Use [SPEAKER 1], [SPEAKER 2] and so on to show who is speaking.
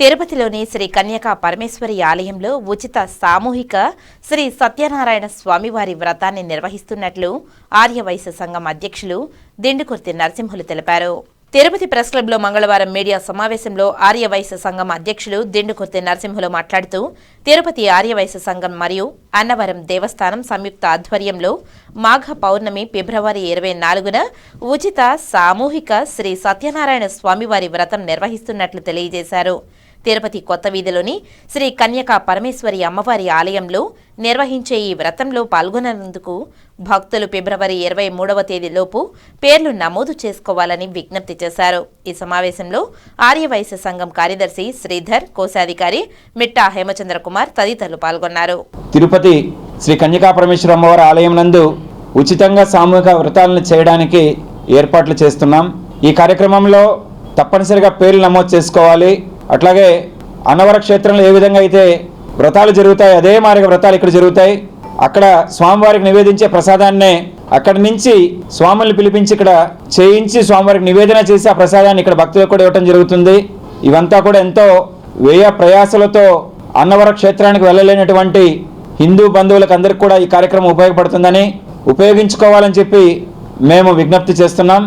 [SPEAKER 1] తిరుపతిలోని శ్రీ కన్యకా పరమేశ్వరి ఆలయంలో ఉచిత సామూహిక శ్రీ సత్యనారాయణ స్వామివారి వ్రతాన్ని నిర్వహిస్తున్నట్లు ఆర్యవైశ్య సంఘం అధ్యక్షులు దిండుకుర్తి నరసింహులు తెలిపారు. తిరుపతి ప్రెస్ క్లబ్లో మంగళవారం మీడియా సమావేశంలో ఆర్యవైశ్య సంఘం అధ్యక్షులు దిండుకుర్తి నరసింహులు మాట్లాడుతూ తిరుపతి ఆర్యవైశ్య సంఘం మరియు అన్నవరం దేవస్థానం సంయుక్త ఆధ్వర్యంలో మాఘ పౌర్ణమి ఫిబ్రవరి ఇరవై నాలుగున ఉచిత సామూహిక శ్రీ సత్యనారాయణ స్వామివారి వ్రతం నిర్వహిస్తున్నట్లు తెలియజేశారు. తిరుపతి కొత్త వీధిలోని శ్రీ కన్యకా పరమేశ్వరి అమ్మవారి ఆలయంలో నిర్వహించే ఈ వ్రతంలో పాల్గొనేందుకు భక్తులు ఫిబ్రవరి ఇరవై మూడవ తేదీలోపు పేర్లు నమోదు చేసుకోవాలని విజ్ఞప్తి చేశారు. ఈ సమావేశంలో ఆర్యవైశ్య సంఘం కార్యదర్శి శ్రీధర్ కోశాధికారి మిట్టా హేమచంద్ర కుమార్ తదితరులు పాల్గొన్నారు.
[SPEAKER 2] తిరుపతి శ్రీ కన్యకా పరమేశ్వర అమ్మవారి ఆలయం నందు ఉచితంగా సామూహిక వ్రతాలను చేయడానికి ఏర్పాట్లు చేస్తున్నాం. ఈ కార్యక్రమంలో తప్పనిసరిగా పేర్లు నమోదు చేసుకోవాలి. అట్లాగే అన్నవర క్షేత్రంలో ఏ విధంగా అయితే వ్రతాలు జరుగుతాయి అదే మారిగా వ్రతాలు ఇక్కడ జరుగుతాయి అక్కడ స్వామివారికి నివేదించే ప్రసాదాన్నే అక్కడి నుంచి స్వాముల్ని పిలిపించి ఇక్కడ చేయించి స్వామివారికి నివేదన చేసి ఆ ప్రసాదాన్ని ఇక్కడ భక్తులకు కూడా ఇవ్వటం జరుగుతుంది. ఇవంతా కూడా ఎంతో వ్యయ ప్రయాసలతో అన్నవర క్షేత్రానికి వెళ్ళలేనటువంటి హిందూ బంధువులకు అందరికీ కూడా ఈ కార్యక్రమం ఉపయోగపడుతుందని ఉపయోగించుకోవాలని చెప్పి మేము విజ్ఞప్తి చేస్తున్నాం.